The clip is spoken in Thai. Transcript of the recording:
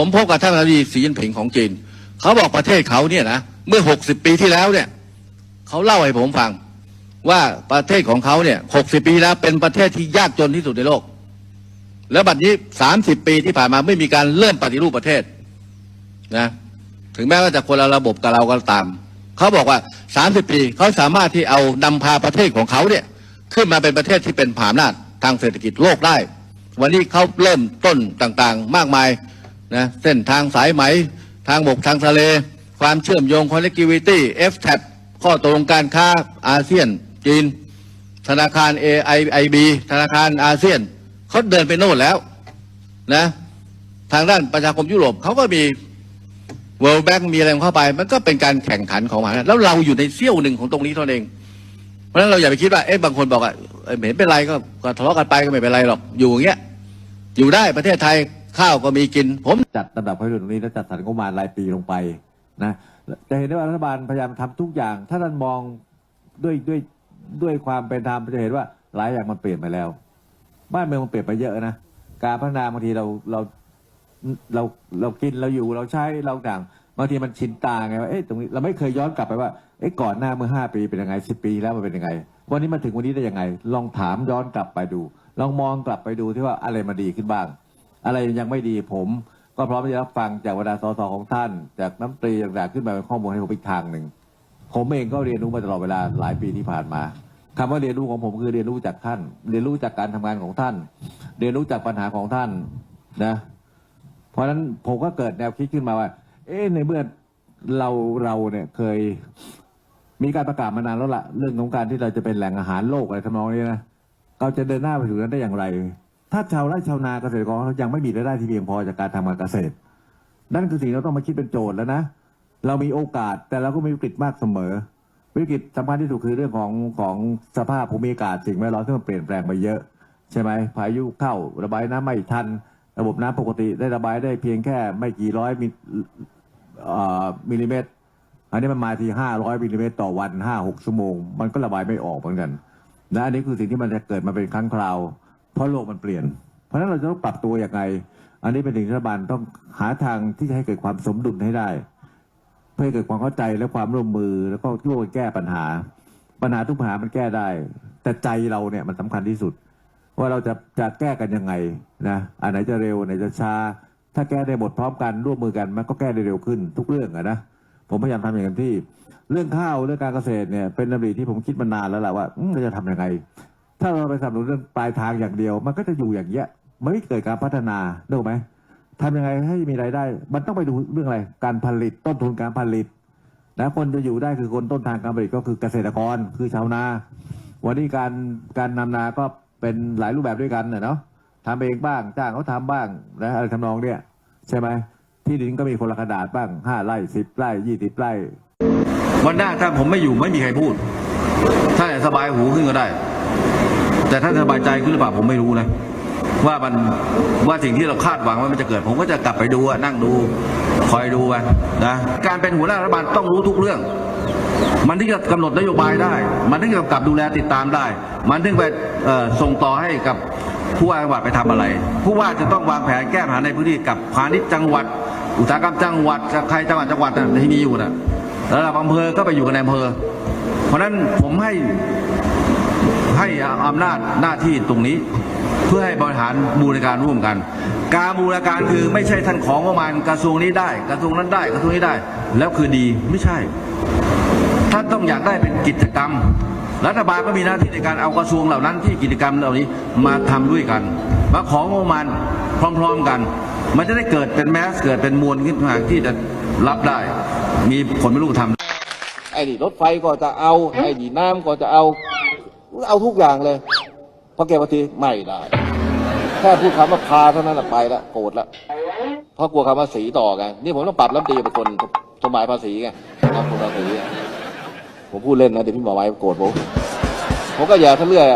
ผมพบกับท่านนายกสีจิ้นผิงของจีน เขาบอกประเทศเขาเนี่ยนะเมื่อ60ปีที่แล้วเนี่ยเขาเล่าให้ผมฟัง ว่าประเทศของเขาเนี่ย60ปีที่แล้วเป็นประเทศที่ยากจนที่สุดในโลก แล้วบัดนี้30ปีที่ผ่านมาไม่มีการเริ่มปฏิรูปประเทศนะถึงแม้ว่าจะคนละระบบกับเราก็ตาม เขาบอกว่า30ปีเขาสามารถที่เอานำพาประเทศของเขาเนี่ยขึ้นมาเป็นประเทศที่เป็นผาอำนาจทางเศรษฐกิจโลกได้ วันนี้เขาเริ่มต้นต่างๆ มากมาย นะเส้นทางสายไหม ทางบกทางทะเล ความเชื่อมโยง connectivity FTAP ข้อตกลงการค้าอาเซียนจีน ธนาคาร AIIB ธนาคารอาเซียนเขาเดินไปโน่นแล้วนะทางด้านประชาคมยุโรปเขาก็มี World Bank มีอะไรเข้าไป มันก็เป็นการแข่งขันของมันแล้วเราอยู่ในเสี้ยวหนึ่งของตรงนี้เท่านั้นเอง เพราะฉะนั้นเราอย่าไปคิดว่าเอ๊ะบางคนบอกอะเห็นเป็นไรก็ทะเลาะกันไปก็ไม่เป็นไรหรอกอยู่อย่างเงี้ยอยู่ได้ประเทศไทย ข้าวก็มีกิน ผมจัดลำดับความเร็วตรงนี้แล้วจัดสรรงบประมาณรายปีลงไปนะจะเห็นได้ว่ารัฐบาลพยายามทำทุกอย่าง ถ้าท่านมองด้วยด้วยด้วยความเป็นธรรมจะเห็นว่าหลายอย่างมันเปลี่ยนไปแล้ว บ้านเมืองมันเปลี่ยนไปเยอะนะการพัฒนาบางทีเราเราเราเรากินเราอยู่เราใช้เราต่างบางทีมันชินตาไงว่าเอ๊ะตรงนี้เราไม่เคยย้อนกลับไปว่าเอ๊ะก่อนหน้าเมื่อห้าปีเป็นยังไงสิปีแล้วมันเป็นยังไง วันนี้มาถึงวันนี้ได้ยังไง ลองถามย้อนกลับไปดู ลองมองกลับไปดูที่ว่าอะไรมาดีขึ้นบ้าง อะไรยังไม่ดีผมก็พร้อมที่จะรับฟังจากบรรดาสสของท่าน จากน้ำตรีต่างๆขึ้นมาเป็นข้อมูลให้ผมอีกทางหนึ่งผมเองก็เรียนรู้มาตลอดเวลาหลายปีที่ผ่านมาคำว่าเรียนรู้ของผมคือเรียนรู้จากท่าน เรียนรู้จากการทำงานของท่าน เรียนรู้จากปัญหาของท่านนะ เพราะฉะนั้นผมก็เกิดแนวคิดขึ้นมาว่า เอ๊ะในเมื่อเราเราเนี่ยเคยมีการประกาศมานานแล้วล่ะ เรื่องของการที่เราจะเป็นแหล่งอาหารโลกอะไรทำนองนี้นะเราจะเดินหน้าไปถึงนั้นได้อย่างไร ถ้าชาวไร่ชาวนาเกษตรกรเขายังไม่มีรายได้ที่เพียงพอจากการทำการเกษตร นั่นคือสิ่งเราต้องมาคิดเป็นโจทย์แล้วนะ เรามีโอกาสแต่เราก็มีวิกฤตมากเสมอ วิกฤตสำคัญที่สุดคือเรื่องของของสภาพภูมิอากาศสิ่งแวดล้อมที่มันเปลี่ยนแปลงไปเยอะ ใช่ไหมพายุเข้าระบายน้ำไม่ทัน ระบบน้ำปกติได้ระบายได้เพียงแค่ไม่กี่ร้อยมิลเอ่อมิลลิเมตร อันนี้มันมาทีห้าร้อยมิลลิเมตรต่อวันห้าหกชั่วโมง มันก็ระบายไม่ออกเหมือนกันนะอันนี้คือสิ่งที่มันจะเกิดมาเป็นครั้งคราว เพราะโลกมันเปลี่ยน เพราะฉะนั้นเราจะต้องปรับตัวอย่างไรอันนี้เป็นสิ่งที่รัฐบาลต้องหาทางที่จะให้เกิดความสมดุลให้ได้ เพื่อให้เกิดความเข้าใจและความร่วมมือแล้วก็ร่วมกันแก้ปัญหา ปัญหาทุกปัญหามันแก้ได้ แต่ใจเราเนี่ยมันสำคัญที่สุด ว่าเราจะจะแก้กันยังไงนะอันไหนจะเร็วอันไหนจะช้าถ้าแก้ได้หมดพร้อมกันร่วมมือกันมันก็แก้ได้เร็วขึ้นทุกเรื่องอะนะผมพยายามทำอย่างเต็มที่ เรื่องข้าวเรื่องการเกษตรเนี่ยเป็นระเบีที่ผมคิดมานานแล้วแหละว่าเราจะทำยังไง ถ้าเราไปสนับสนุนเรื่องปลายทางอย่างเดียว มันก็จะอยู่อย่างเงี้ยมันไม่เกิดการพัฒนาได้ไหมทำยังไงให้มีรายได้ มันต้องไปดูเรื่องอะไร การผลิตต้นทุนการผลิตนะคนจะอยู่ได้คือคนต้นทางการผลิตก็คือเกษตรกรคือชาวนา วันนี้การการนำนาก็เป็นหลายรูปแบบด้วยกันนะเนาะทำเองบ้างจ้างเขาทำบ้างนะอะไรทำนองเนี้ยใช่ไหมที่ดินก็มีคนละขนาดบ้างห้าไร่สิบไร่ยี่สิบไร่วันหน้าถ้าผมไม่อยู่ไม่มีใครพูด ถ้าอยากสบายหูขึ้นก็ได้ แต่ถ้านสบายใจขึ้นหรือเปล่าผมไม่รู้นะว่ามันว่าสิ่งที่เราคาดหวังว่ามันจะเกิด ผมก็จะกลับไปดูนั่งดู คอยดูไปนะการเป็นหัวหน้ารัฐบาลต้องรู้ทุกเรื่อง มันถึงจะกำหนดนโยบายได้ มันถึงจะกำกับดูแลติดตามได้ มันถึงไปส่งต่อให้กับผู้ว่าจังหวัดไปทำอะไร ผู้ว่าจะต้องวางแผนแก้ปัญหาในพื้นที่กับพาณิชย์จังหวัด อุตสาหกรรมจังหวัดจะใครจังหวัดจังหวัดน่ที่มีอยู่นะระดับอำเภอก็ไปอยู่กับในอำเภอ เพราะฉะนั้นผมให้ ให้อำนาจหน้าที่ตรงนี้ เพื่อให้บริหารบูรณาการร่วมกัน การบูรณาการคือไม่ใช่ท่านของประมาณกระทรวงนี้ได้ กระทรวงนั้นได้กระทรวงนี้ได้ แล้วคือดีไม่ใช่ ท่านต้องอยากได้เป็นกิจกรรม รัฐบาลก็มีหน้าที่ในการเอากระทรวงเหล่านั้นที่กิจกรรมเหล่านี้มาทำด้วยกันมาของประมาณพร้อมๆกัน มันจะได้เกิดเป็นแมสเกิดเป็นมวลขึ้นมาที่จะรับได้ มีผลไม่รู้ทำไอ้นี่รถไฟก็จะเอาไอ้นี่น้ำก็จะเอา เอาทุกอย่างเลยพอแกมาทีไม่ได้แค่พูดคำว่าพาเท่านั้นแหละไปละโกรธละเพราะกลัวคำว่าสีต่อไงนี่ผมต้องปรับรัฐมนตรีเป็นคนสมัยภาษีไงทำคนภาษีผมพูดเล่นนะเดี๋ยวพี่หมอไว้โกรธผมผมก็อย่าทะเลื่อย